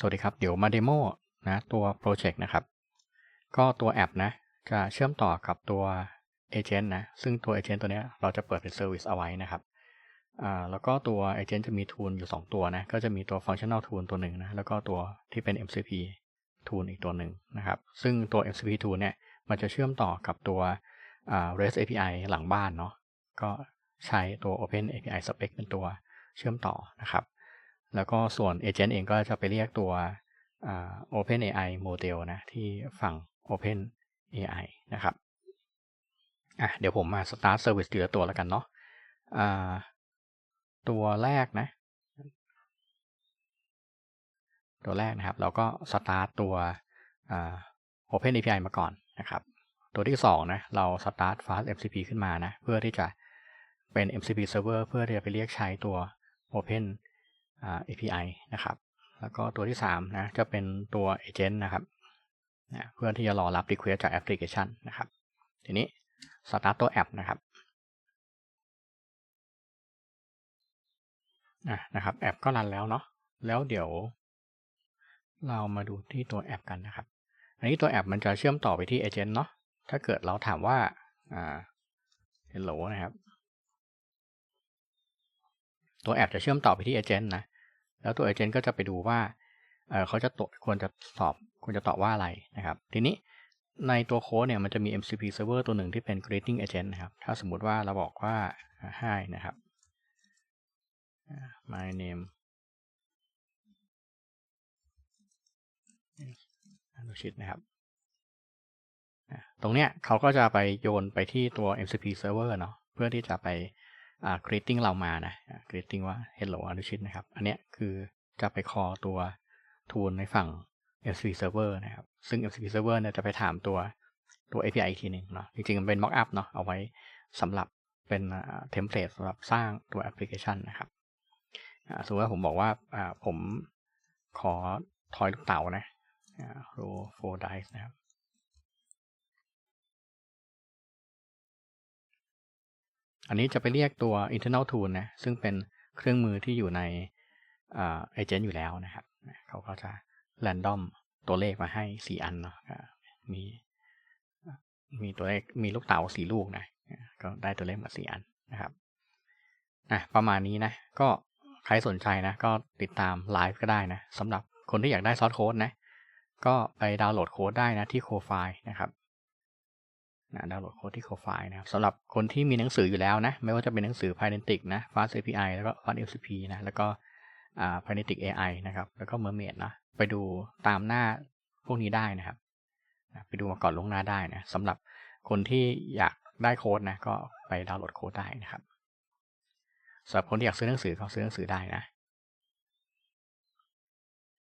สวัสดีครับ เดี๋ยวมาเดโมนะตัวโปรเจกต์นะครับ ก็ตัวแอปนะ จะเชื่อมต่อกับตัวเอเจนต์นะ ซึ่งตัวเอเจนต์ตัวเนี้ยเราจะเปิดเป็นเซอร์วิสเอาไว้นะครับอ่าแล้วก็ตัวเอเจนต์จะมีทูลอยู่ 2 ตัวนะ ก็จะมีตัว functional tool ตัวหนึ่งนะ แล้วก็ตัวที่เป็น MCP tool อีกตัวหนึ่งนะครับ ซึ่งตัว MCP tool เนี่ย มันจะเชื่อมต่อกับตัวอ่า REST API หลังบ้านเนาะ ก็ใช้ตัว Open API Spec เป็นตัวเชื่อมต่อนะครับ แล้วก็ส่วน Agent เองก็จะไปเรียกตัว Open AI Model นะที่ฝั่ง Open AI นะครับอะเดี๋ยวผมมา start service ทีละตัวแล้วกันเนาะตัวแรกนะ ตัวแรกนะครับ เราก็ start ตัว Open API มาก่อนนะครับ ตัวที่2นะเรา start fast MCP ขึ้นมานะ เพื่อที่จะเป็น MCP server เพื่อที่จะไปเรียกใช้ตัว Open API นะครับ แล้วก็ตัวที่3นะจะเป็นตัว Agent นะครับนะเพื่อที่จะรอรับ Request จากแอปพลิเคชันนะครับ ทีนี้ Start ตัวแอปนะครับนะครับแอปก็รันแล้วเนาะแล้วเดี๋ยวเรามาดูที่ตัวแอปกันนะครับ อันนี้ตัวแอปมันจะเชื่อมต่อไปที่ Agent เนาะถ้าเกิดเราถามว่าอ่า Hello นะครับ ตัวแอปจะเชื่อมต่อไปที่ Agent นะ แล้วตัว Agent ก็จะไปดูว่าเเขาจะตควรจะสอบควรจะตอบว่าอะไรนะครับ ทีนี้ในตัวโค้ดเนี่ยมันจะมี MCP server ตัวหนึ่งที่เป็น greeting agent นะครับ ถ้าสมมุติว่าเราบอกว่า hi นะครับ my name อนุชิตนะครับ ตรงเนี้ยเขาก็จะไปโยนไปที่ตัว MCP server เนาะ เพื่อที่จะไป greeting เรามานะ greeting ว่า hello อนุชิตนะครับ อันเนี้ยคือจะไป call ตัว tool ในฝั่ง MCP server นะครับ ซึ่ง MCP server เนี่ยจะไปถามตัวตัว API อีกทีหนึ่งเนาะจริงๆ มันเป็น mockup เนาะเอาไว้สำหรับเป็นเทมเพลตสำหรับสร้างตัวแอปพลิเคชันนะครับสมมติว่าผมบอกว่าผมขอทอยลูกเต๋านะ roll four dice นะครับ อันนี้จะไปเรียกตัว internal tool นะซึ่งเป็นเครื่องมือที่อยู่ในเอเจนต์อยู่แล้วนะครับ เขาก็จะ random ตัวเลขมาให้สี่อันเนาะมีมีตัวเลขมีลูกเต๋าสี่ลูกนะก็ได้ตัวเลขมาสี่อันนะครับอะประมาณนี้นะ ก็ใครสนใจนะ ก็ติดตามไลฟ์ก็ได้นะสำหรับคนที่อยากได้ซอสโค้ดนะ ก็ไปดาวน์โหลดโค้ดได้นะที่โคไฟล์นะครับ นะดาวน์โหลดโค้ดที่โคไฟล์นะครับสำหรับคนที่มีหนังสืออยู่แล้วนะ ไม่ว่าจะเป็นหนังสือ Pydantic นะ Fast API แล้วก็ Fast MCP นะแล้วก็อ่า Pydantic AI นะครับ แล้วก็ Mermaid นะไปดูตามหน้าพวกนี้ได้นะครับ ไปดูมาก่อนลงหน้าได้นะสำหรับคนที่อยากได้โค้ดนะก็ไปดาวน์โหลดโค้ดได้นะครับสำหรับคนที่อยากซื้อหนังสือก็ซื้อหนังสือได้นะ